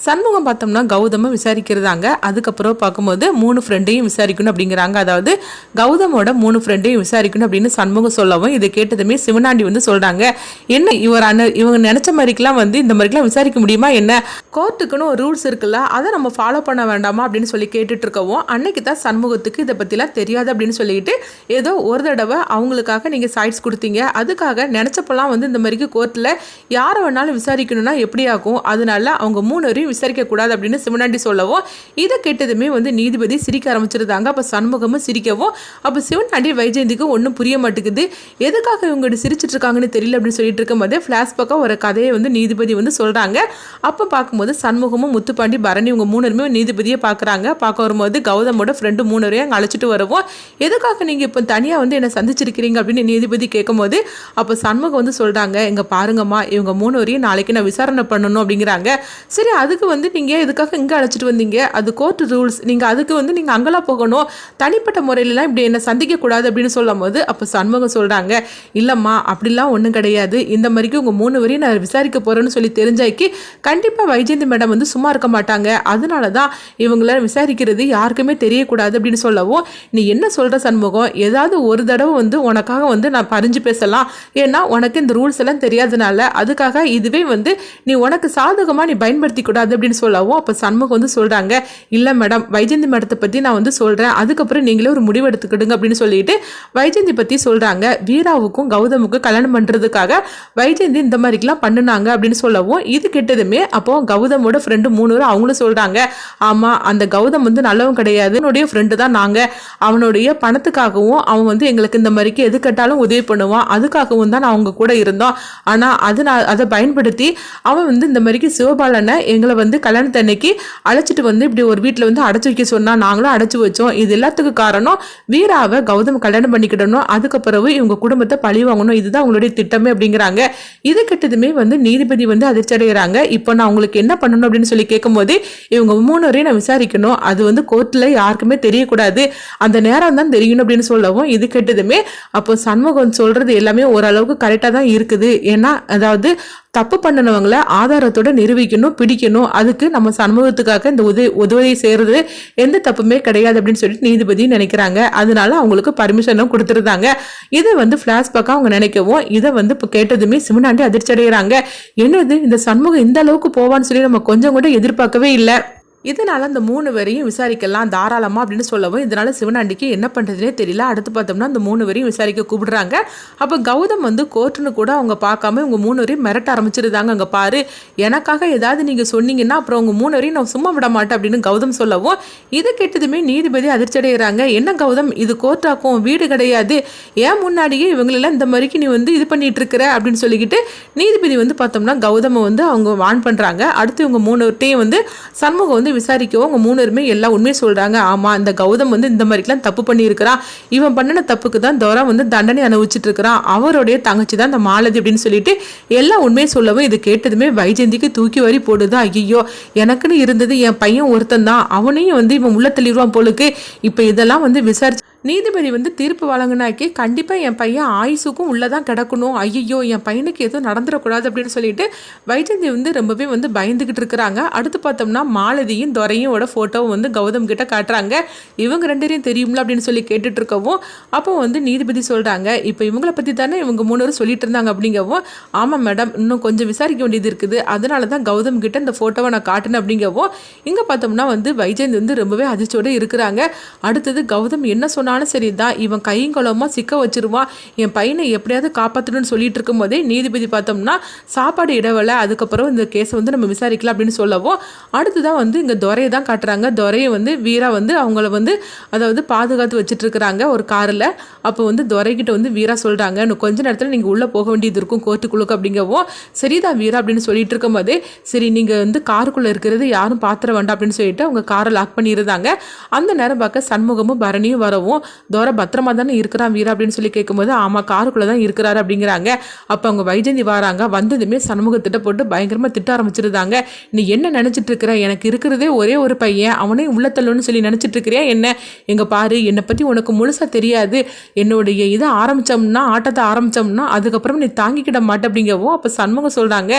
சண்முகம் பார்த்தோம்னா கௌதமை விசாரிக்கிறதாங்க. அதுக்கப்புறம் பார்க்கும்போது மூணு ஃப்ரெண்டையும் விசாரிக்கணும் அப்படிங்கிறாங்க. அதாவது கௌதமோட மூணு ஃப்ரெண்டையும் விசாரிக்கணும் அப்படின்னு சண்முகம் சொல்லவும் இதை கேட்டதுமே சிவனாண்டி வந்து சொல்கிறாங்க என்ன இவர் அண்ணன் இவங்க நினச்ச மாதிரிக்கெல்லாம் வந்து இந்த மாதிரிக்கெல்லாம் விசாரிக்க முடியுமா? என்ன? கோர்ட்டுக்குன்னு ஒரு ரூல்ஸ் இருக்குல்ல அதை நம்ம ஃபாலோ பண்ண வேண்டாமா? அப்படின்னு சொல்லி கேட்டுட்டு இருக்கவும் அன்னைக்கு தான் சண்முகத்துக்கு இதை பற்றிலாம் தெரியாது அப்படின்னு சொல்லிட்டு ஏதோ ஒரு தடவை அவங்களுக்காக நீங்கள் சைட்ஸ் கொடுத்தீங்க. அதுக்காக நினச்சப்பெல்லாம் வந்து இந்த மாதிரிக்கு கோர்ட்டில் யாரை வேணாலும் விசாரிக்கணும்னா எப்படி ஆகும் அதனால அவங்க மூணு வரையும் விசாரிக்கக்கூடாது அப்படின்னு சிவனாண்டி சொல்லவும் இதை கேட்டதுமே வந்து நீதிபதி சிரிக்க ஆரம்பிச்சிருந்தாங்க. அப்போ சண்முகமும் சிரிக்கவும் அப்போ சிவனாண்டி வைஜெயந்திக்கும் ஒன்றும் புரிய மாட்டேங்குது. எதுக்காக இவங்க சிரிச்சிட்டு இருக்காங்கன்னு தெரியல அப்படின்னு சொல்லிட்டு இருக்கும்போதே ஃப்ளாஷ்பேக்காக ஒரு கதையை வந்து நீதிபதி வந்து சொல்கிறாங்க அப்போ பார்க்கும்போது சண்முகமும் முத்துப்பாண்டி பரணி இவங்க மூணுருமே நீதிபதியை பார்க்குறாங்க. பார்க்க வரும்போது கௌதமோட ஃப்ரெண்டு மூணுரையும் அங்கே அழைச்சிட்டு வருவோம். எதுக்காக நீங்கள் இப்போ தனியாக வந்து என்னை சந்திச்சிருக்கிறீங்க அப்படின்னு நீதிபதி கேட்கும்போது அப்போ சண்முகம் வந்து சொல்கிறாங்க இங்கே பாருங்கம்மா இவங்க மூணு வரையும் நாளைக்கு நான் விசாரணை பண்ணணும் அப்படிங்கிறாங்க. சரி அது அதுக்கு வந்து நீங்கள் எதுக்காக இங்கே அழைச்சிட்டு வந்தீங்க? அது கோர்ட் ரூல்ஸ் நீங்கள் அதுக்கு வந்து நீங்கள் அங்கெல்லாம் போகணும். தனிப்பட்ட முறையிலலாம் இப்படி என்னை சந்திக்கக்கூடாது அப்படின்னு சொல்லும் போது அப்போ சண்முகம் சொல்கிறாங்க இல்லைம்மா அப்படிலாம் ஒன்றும் கிடையாது. இந்த மாதிரிக்கு உங்கள் மூணு வரையும் நான் விசாரிக்க போகிறேன்னு சொல்லி தெரிஞ்சாக்கி கண்டிப்பாக வைஜெயந்தி மேடம் வந்து சும்மா இருக்க மாட்டாங்க. அதனால தான் இவங்கள விசாரிக்கிறது யாருக்குமே தெரியக்கூடாது அப்படின்னு சொல்லவும் நீ என்ன சொல்கிற சண்முகம்? ஏதாவது ஒரு தடவை வந்து உனக்காக வந்து நான் பறிஞ்சு பேசலாம். ஏன்னா உனக்கு இந்த ரூல்ஸ் எல்லாம் தெரியாதனால அதுக்காக இதுவே வந்து நீ உனக்கு சாதகமாக நீ பயன்படுத்தி கூடாது அப்படின்னு சொல்லவும் அப்போ சண்முகம் வந்து சொல்கிறாங்க இல்லை மேடம் வைஜந்தி மேடத்தை பற்றி நான் வந்து சொல்கிறேன் அதுக்கப்புறம் நீங்களே ஒரு முடிவு எடுத்துக்கிடுங்க அப்படின்னு சொல்லிட்டு வைஜந்தி பற்றி சொல்கிறாங்க வீராவுக்கும் கௌதமுக்கும் கல்யாணம் பண்ணுறதுக்காக வைஜந்தி இந்த மாதிரிக்கெலாம் பண்ணுனாங்க அப்படின்னு சொல்லவும் இது கெட்டதுமே அப்போ கௌதமோட ஃப்ரெண்டு மூணு பேரும் அவங்களும் சொல்கிறாங்க ஆமாம் அந்த கௌதம் வந்து நல்லவும் கிடையாது. என்னுடைய ஃப்ரெண்டு தான் நாங்கள் அவனுடைய பணத்துக்காகவும் அவன் வந்து எங்களுக்கு இந்த மாதிரிக்கு எது கேட்டாலும் உதவி பண்ணுவான். அதுக்காகவும் தான் நான் அவங்க கூட இருந்தோம். ஆனால் அது நான் அதை பயன்படுத்தி அவன் வந்து இந்த மாதிரிக்கு சிவபாலனை எங்களை வந்து கல்யாணத்தன்னைக்கு அழைச்சிட்டு வந்து இப்படி ஒரு வீட்டில் வந்து அடைச்சி வைக்க சொன்னால் நாங்களும் அடைச்சி வச்சோம். இது எல்லாத்துக்கும் காரணம் வீராவை கௌதம் கல்யாணம் பண்ணிக்கிடணும். அதுக்கப்புறவு இவங்க குடும்பத்தை பழி வாங்கணும். இதுதான் அவங்களுடைய திட்டமே அப்படிங்கிறாங்க. இது கெட்டதுமே வந்து நீதிபதி வந்து அதிர்ச்சி அடைகிறாங்க. இப்போ நான் உங்களுக்கு என்ன பண்ணணும் அப்படின்னு சொல்லி கேட்கும்போது இவங்க மூணுவரையும் நான் விசாரிக்கணும். அது வந்து கோர்ட்டில் யாருக்குமே தெரியக்கூடாது. அந்த நேரம் தான் தெரியணும் அப்படின்னு சொல்லவும் இது கெட்டதுமே. அப்போ சண்முகம் சொல்றது எல்லாமே ஓரளவுக்கு கரெக்டாக தான் இருக்குது. ஏன்னா அதாவது தப்பு பண்ணினவங்கள ஆதாரத்தோட நிரூபிக்கணும் பிடிக்கணும். அதுக்கு நம்ம சமூகத்துக்காக இந்த உதவி உதவி செய்கிறது எந்த தப்புமே கிடையாது அப்படின்னு சொல்லிட்டு நீதிபதி நினைக்கிறாங்க. அதனால அவங்களுக்கு பர்மிஷனும் கொடுத்துருந்தாங்க. இதை வந்து ஃப்ளாஷ்பேக்காக அவங்க நினைக்கவும் இதை வந்து இப்போ கேட்டதுமே சிவனாண்டி அதிர்ச்சி அடைகிறாங்க என்னது இந்த சண்முகம் இந்த அளவுக்கு போவான்னு சொல்லி நம்ம கொஞ்சம் கூட எதிர்பார்க்கவே இல்லை. இதனால அந்த மூணு வரையும் விசாரிக்கலாம் தாராளமாக அப்படின்னு சொல்லவும் இதனால சிவனாண்டிக்கு என்ன பண்ணுறதுனே தெரியல. அடுத்து பார்த்தோம்னா அந்த மூணு வரையும் விசாரிக்க கூப்பிடுறாங்க. அப்போ கௌதம் வந்து கோர்ட்டுன்னு கூட அவங்க பார்க்காம இவங்க மூணு வரையும் மிரட்ட ஆரம்பிச்சிருந்தாங்க. அங்கே பாரு எனக்காக ஏதாவது நீங்கள் சொன்னீங்கன்னா அப்புறம் உங்க மூணு வரையும் நான் சும்மா விட மாட்டேன் அப்படின்னு கௌதம் சொல்லவும் இது கேட்டதுமே நீதிபதி அதிர்ச்சி அடைகிறாங்க என்ன கௌதம் இது கோர்ட்டாக்கும் வீடு கிடையாது. ஏன் முன்னாடியே இவங்களெல்லாம் இந்த மாதிரிக்கு நீ வந்து இது பண்ணிட்டு இருக்கிற அப்படின்னு சொல்லிக்கிட்டு நீதிபதி வந்து பார்த்தோம்னா கௌதமை வந்து அவங்க வான் பண்ணுறாங்க அடுத்து இவங்க மூணு வந்து சண்முகம் வந்து விசாரிக்கவும் அவங்க மூணு பேருமே எல்லா உண்மையும் சொல்கிறாங்க ஆமாம் இந்த கௌதம் வந்து இந்த மாதிரிக்கெலாம் தப்பு பண்ணியிருக்கிறான் இவன் பண்ணின தப்புக்கு தான் தோரா வந்து தண்டனை அனுபவிச்சுட்டு இருக்கிறான் அவருடைய தங்கச்சி தான் இந்த மாலதி அப்படின்னு சொல்லிட்டு எல்லா உண்மையும் சொல்லவும் இது கேட்டதுமே வைஜெயந்திக்கு தூக்கி வரி போடுது. ஐயோ எனக்குன்னு இருந்தது என் பையன் ஒருத்தன் தான். அவனையும் வந்து இவன் உள்ள தள்ளிடுவான் போலுக்கு. இப்போ இதெல்லாம் வந்து விசாரிச்சு நீதிபதி வந்து தீர்ப்பு வழங்கினாக்கே கண்டிப்பாக என் பையன் ஆயுசுக்கும் உள்ளே தான் கிடக்கணும். ஐயோ என் பையனுக்கு எதுவும் நடந்துடக்கூடாது அப்படின்னு சொல்லிட்டு வைஜந்தி வந்து ரொம்பவே வந்து பயந்துக்கிட்டு இருக்கிறாங்க. அடுத்து பார்த்தோம்னா மாலதியும் துறையோட ஃபோட்டோவும் வந்து கௌதம் கிட்ட காட்டுறாங்க. இவங்க ரெண்டரையும் தெரியும்ல அப்படின்னு சொல்லி கேட்டுட்டு இருக்கவும் அப்போ வந்து நீதிபதி சொல்கிறாங்க இப்போ இவங்கள பற்றி தானே இவங்க மூணு பேரும் சொல்லிட்டு இருந்தாங்க அப்படிங்கவும் ஆமாம் மேடம் இன்னும் கொஞ்சம் விசாரிக்க வேண்டியது இருக்குது. அதனால தான் கௌதம் கிட்ட இந்த ஃபோட்டோவை நான் காட்டினேன் அப்படிங்கவும் இங்கே பார்த்தோம்னா வந்து வைஜந்தி வந்து ரொம்பவே அதிர்ச்சியோடு இருக்கிறாங்க. அடுத்தது கௌதம் என்ன சொன்னாலும் சரி தான் இவன் கையங்குளமாக சிக்க வச்சிருவான் என் பையனை எப்படியாவது காப்பாற்றணும்னு சொல்லிட்டு இருக்கும்போதே நீதிபதி பார்த்தோம்னா சாப்பாடு இடவலை அதுக்கப்புறம் இந்த கேஸை வந்து நம்ம விசாரிக்கலாம் அப்படின்னு சொல்லவும் அடுத்துதான் வந்து இங்கே துறையை தான் காட்டுறாங்க. துறையை வந்து வீரா வந்து அவங்கள வந்து அதாவது பாதுகாத்து வச்சுட்டு இருக்கிறாங்க ஒரு காரில். அப்போ வந்து துரைக்கிட்ட வந்து வீரா சொல்கிறாங்க இன்னும் கொஞ்ச நேரத்தில் நீங்கள் உள்ளே போக வேண்டியது இருக்கும் கோர்ட்டுக்குழுக்கு அப்படிங்கவும் சரிதான் வீரா அப்படின்னு சொல்லிட்டு இருக்கும்போதே சரி நீங்கள் வந்து காருக்குள்ளே இருக்கிறது யாரும் பாத்திர வேண்டாம் அப்படின்னு சொல்லிட்டு அவங்க காரை லாக் பண்ணியிருந்தாங்க. அந்த நேரம் பார்க்க சண்முகமும் பரணியும் வரவும் தோர பத்திரமா தானே இருக்கிறான் வீரா அப்படின்னு சொல்லி கேட்கும்போது ஆமாம் காருக்குள்ளே தான் இருக்கிறாரு அப்படிங்கிறாங்க. அப்போ அவங்க வைஜந்தி வராங்க. வந்ததுமே சண்முகத்திட்ட போட்டு பயங்கரமாக திட்ட ஆரம்பிச்சிருந்தாங்க. நீ என்ன நினச்சிட்டு இருக்கிற? எனக்கு இருக்கிறதே ஒரே ஒரு பையன். அவனே உள்ள சொல்லி நினச்சிட்டு இருக்கிறியா என்ன? எங்கள் பாரு என்னை பற்றி உனக்கு முழுசாக தெரியாது. என்னுடைய இதை ஆரம்பித்தோம்னா ஆட்டத்தை ஆரம்பித்தோம்னா அதுக்கப்புறம் நீ தாங்கிக்கிட மாட்டே அப்படிங்கவும் அப்போ சண்முகம் சொல்கிறாங்க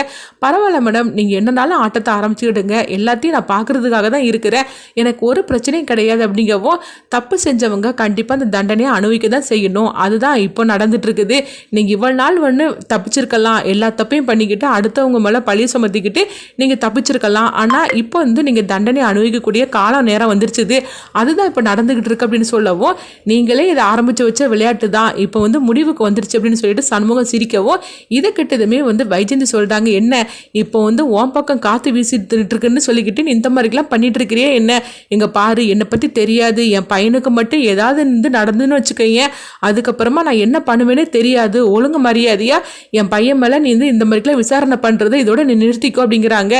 பரவாயில்ல மேடம் நீங்கள் என்னனாலும் ஆட்டத்தை ஆரம்பிச்சுக்கிடுங்க. எல்லாத்தையும் நான் பார்க்குறதுக்காக தான் இருக்கிறேன். எனக்கு ஒரு பிரச்சனையும் கிடையாது அப்படிங்கவும் தப்பு செஞ்சவங்க கண்டிப்பாக அந்த தண்டனையை அனுபவிக்க தான் செய்யணும். அதுதான் இப்போ நடந்துட்டு இருக்குது நீங்கள் இவ்வளோ நாள் வந்து தப்பிச்சிருக்கலாம். எல்லா தப்பையும் பண்ணிக்கிட்டு அடுத்தவங்க மேலே பழி சுமத்திக்கிட்டு நீங்கள் தப்பிச்சிருக்கலாம். ஆனால் இப்போ வந்து நீங்கள் தண்டனை அனுபவிக்கக்கூடிய காலம் நேரம் வந்துருச்சுது. அதுதான் இப்போ நடந்துக்கிட்டு இருக்கு அப்படின்னு சொல்லவும் நீங்களே இதை ஆரம்பித்து வச்ச விளையாட்டு தான். இப்போ வந்து முடிவுக்கு வந்துருச்சு அப்படின்னு சொல்லிட்டு சண்முகம் சிரிக்கவும் இதை கிட்டதுமே வந்து வைஜந்தி சொல்கிறாங்க என்ன? இப்போ வந்து உன் பக்கம் காற்று வீசிட்டு இருக்குன்னு சொல்லிக்கிட்டு நீ இந்த மாதிரிலாம் பண்ணிட்டு இருக்கிறியே என்ன? இங்கே பாரு என்னை பற்றி தெரியாது. என் பையனுக்கு மட்டும் ஏதாவது வந்து நடந்துன்னு வச்சுக்கோங்க அதுக்கப்புறமா நான் என்ன பண்ணுவேனே தெரியாது. ஒழுங்கு மரியாதையா என் பையன் மேலே நீ வந்து இந்த மாதிரிக்கெல்லாம் விசாரணை பண்ணுறது இதோட நீ நிறுத்திக்கோ அப்படிங்கிறாங்க.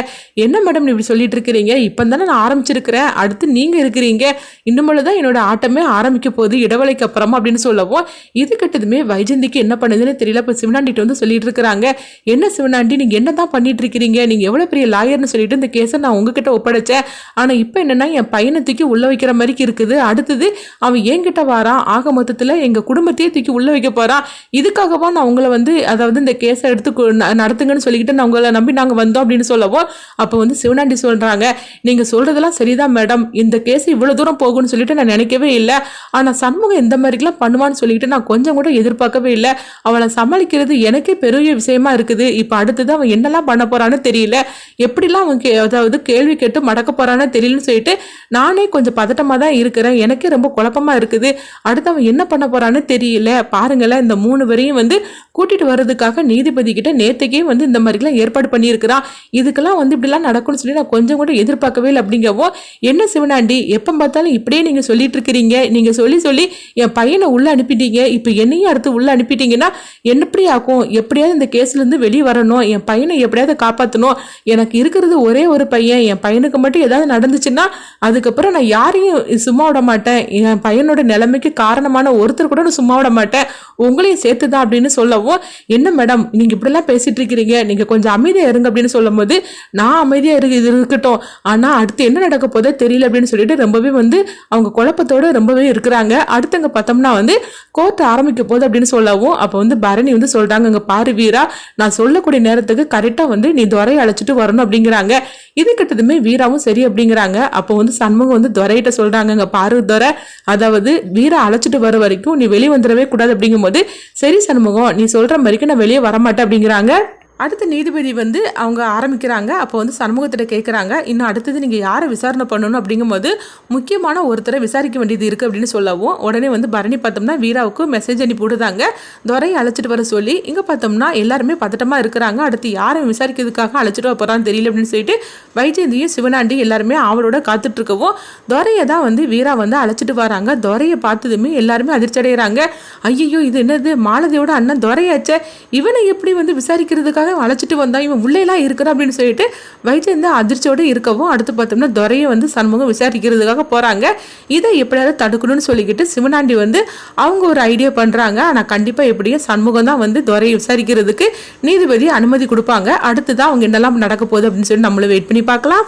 என்ன மேடம் நீ இப்படி சொல்லிட்டு இருக்கிறீங்க? இப்போ தானே நான் ஆரம்பிச்சிருக்கிறேன். அடுத்து நீங்கள் இருக்கிறீங்க. இன்னும் தான் என்னோட ஆட்டமே ஆரம்பிக்க போகுது. இடவலைக்கு அப்புறமா அப்படின்னு சொல்லவும் இது கிட்டதுமே வைஜந்திக்கு என்ன பண்ணுதுன்னு தெரியல. இப்போ சிவனாண்டிட்டு வந்து சொல்லிட்டு இருக்கிறாங்க. என்ன சிவனாண்டி நீங்கள் என்ன தான் பண்ணிட்டு இருக்கிறீங்க? நீங்கள் எவ்வளோ பெரிய லாயர்னு சொல்லிட்டு இந்த கேஸை நான் உங்ககிட்ட ஒப்படைச்சேன். ஆனால் இப்போ என்னன்னா என் பையனை தூக்கி உள்ள வைக்கிற மாதிரி இருக்குது. அடுத்தது அவன் என்கிட்ட வாரான் ஆக மொத்தத்தில் எங்கள் குடும்பத்தையே தூக்கி உள்ள வைக்க போறான் இதுக்காகவா நான் உங்களை வந்து அதாவது இந்த கேஸை எடுத்து ந- நடத்துங்கன்னு சொல்லிக்கிட்டு நான் உங்களை நம்பி நாங்கள் வந்தோம் அப்படின்னு சொல்லவும் அப்போ வந்து சிவனாண்டி சொல்கிறாங்க நீங்கள் சொல்றதெல்லாம் சரிதான் மேடம். இந்த கேஸ் இவ்வளோ தூரம் போகும்னு சொல்லிட்டு நான் நினைக்கவே இல்லை. ஆனால் சண்முகம் இந்த மாதிரிலாம் பண்ணுவான்னு சொல்லிக்கிட்டு நான் கொஞ்சம் கூட எதிர்பார்க்கவே இல்லை. அவளை சமாளிக்கிறது எனக்கே பெரிய விஷயமா இருக்குது. இப்போ அடுத்தது அவன் என்னெல்லாம் பண்ண போகிறான்னு தெரியல. எப்படிலாம் அவன் கே- அதாவது கேள்வி கேட்டு மடக்க போகிறான்னு தெரியலன்னு சொல்லிட்டு நானே கொஞ்சம் பதட்டமாக தான் இருக்கிறேன். எனக்கே ரொம்ப குழப்பமாக இருக்குது. அடுத்து அவன் என்ன பண்ண போறான்னு தெரியல. பாருங்களேன் இந்த மூணு வரையும் வந்து கூட்டிட்டு வர்றதுக்காக நீதிபதி கிட்ட நேத்துக்கே வந்து இந்த மாதிரிலாம் ஏற்பாடு பண்ணியிருக்கிறான். இதுக்கெல்லாம் வந்து இப்படிலாம் நடக்கும்னு சொல்லி நான் கொஞ்சம் கூட எதிர்பார்க்கவே இல்லை அப்படிங்கவோ என்ன சிவனாண்டி எப்போ பார்த்தாலும் இப்படியே நீங்க சொல்லிட்டு இருக்கிறீங்க? நீங்க சொல்லி சொல்லி என் பையனை உள்ள அனுப்பிட்டீங்க. இப்போ என்னையும் அடுத்து உள்ள அனுப்பிட்டீங்கன்னா என்ன எப்படி ஆகும்? எப்படியாவது இந்த கேஸ்ல இருந்து வெளியே வரணும். என் பையனை எப்படியாவது காப்பாற்றணும் எனக்கு இருக்கிறது ஒரே ஒரு பையன். என் பையனுக்கு மட்டும் ஏதாவது நடந்துச்சுன்னா அதுக்கப்புறம் நான் யாரையும் சும்மா விட மாட்டேன். என் பையனோட நிலைமைக்கு காரணமான ஒருத்தர் கூட நான் சும்மா விட மாட்டேன். உங்களையும் சேர்த்து தான் அப்படின்னு சொல்லவும் என்ன மேடம் நீங்க இப்படிலாம் பேசிட்டு இருக்கிறீங்க நீங்க கொஞ்சம் அமைதியா இருங்க அப்படின்னு சொல்லும்போது நான் அமைதியா இருக்கு இது இருக்கட்டும். ஆனா அடுத்து என்ன நடக்க போதோ தெரியல அப்படின்னு சொல்லிட்டு ரொம்பவே வந்து அவங்க குழப்பத்தோட ரொம்பவே இருக்கிறாங்க. அடுத்தங்க பார்த்தோம்னா வந்து கோர்ட் ஆரம்பிக்க போகுது அப்படின்னு சொல்லவும் அப்போ வந்து பரணி வந்து சொல்றாங்க இங்க பாரு வீரா நான் சொல்லக்கூடிய நேரத்துக்கு கரெக்டா வந்து நீ துறையை அழைச்சிட்டு வரணும் அப்படிங்கிறாங்க. இது கிட்டதுமே வீராவும் சரி அப்படிங்கிறாங்க. அப்போ வந்து சண்முகம் வந்து துரையிட்ட சொல்றாங்க இங்க பாரு துரை அதாவது வீரை அழைச்சிட்டு வர வரைக்கும் நீ வெளியே வந்துடவே கூடாது அப்படிங்கும்போது சரி சண்முகம் நீ சொல்ற மாதிரிக்கு நான் வெளியே வரமாட்டேன் அப்படிங்கிறாங்க. அடுத்த நீதிபதி வந்து அவங்க ஆரம்பிக்கிறாங்க. அப்போ வந்து சண்முகத்திட்ட கேட்குறாங்க இன்னும் அடுத்தது நீங்கள் யாரை விசாரணை பண்ணணும் அப்படிங்கும்போது முக்கியமான ஒருத்தரை விசாரிக்க வேண்டியது இருக்குது அப்படின்னு சொல்லவும் உடனே வந்து பரணி பார்த்தோம்னா வீராவுக்கு மெசேஜ் அனுப்பி விடுதாங்க துரையை அழைச்சிட்டு வர சொல்லி இங்கே பார்த்தோம்னா எல்லாருமே பதட்டமாக இருக்கிறாங்க. அடுத்து யாரை விசாரிக்கிறதுக்காக அழைச்சிட்டு வர போகிறான்னு தெரியல அப்படின்னு சொல்லிட்டு வைஜெயந்தியும் சிவனாண்டி எல்லாருமே அவளோட காத்துட்ருக்கவும் துரையை தான் வந்து வீரா வந்து அழைச்சிட்டு வராங்க. துரையை பார்த்ததுமே எல்லாருமே அதிர்ச்சி அடைகிறாங்க ஐயோ இது என்னது? மாலதியோட அண்ணன் துரையாச்சே. இவனை எப்படி வந்து விசாரிக்கிறதுக்காக அழைச்சிட்டு வந்தா இவன் உள்ளேலாம் இருக்கிறா அப்படின்னு சொல்லிட்டு வைஜெயந்தி அதிர்ச்சியோடு இருக்கவும் அடுத்து பார்த்தோம்னா துறையை வந்து சண்முகம் விசாரிக்கிறதுக்காக போகிறாங்க இதை எப்படியாவது தடுக்கணும்னு சொல்லிக்கிட்டு சிவனாண்டி வந்து அவங்க ஒரு ஐடியா பண்ணுறாங்க ஆனால் கண்டிப்பாக எப்படியும் சண்முகம் தான் வந்து துறையை விசாரிக்கிறதுக்கு நீதிபதி அனுமதி கொடுப்பாங்க. அடுத்து தான் அவங்க என்னெல்லாம் நடக்க போகுது அப்படின்னு சொல்லி நம்மளும் வெயிட் பண்ணி பார்க்கலாம்.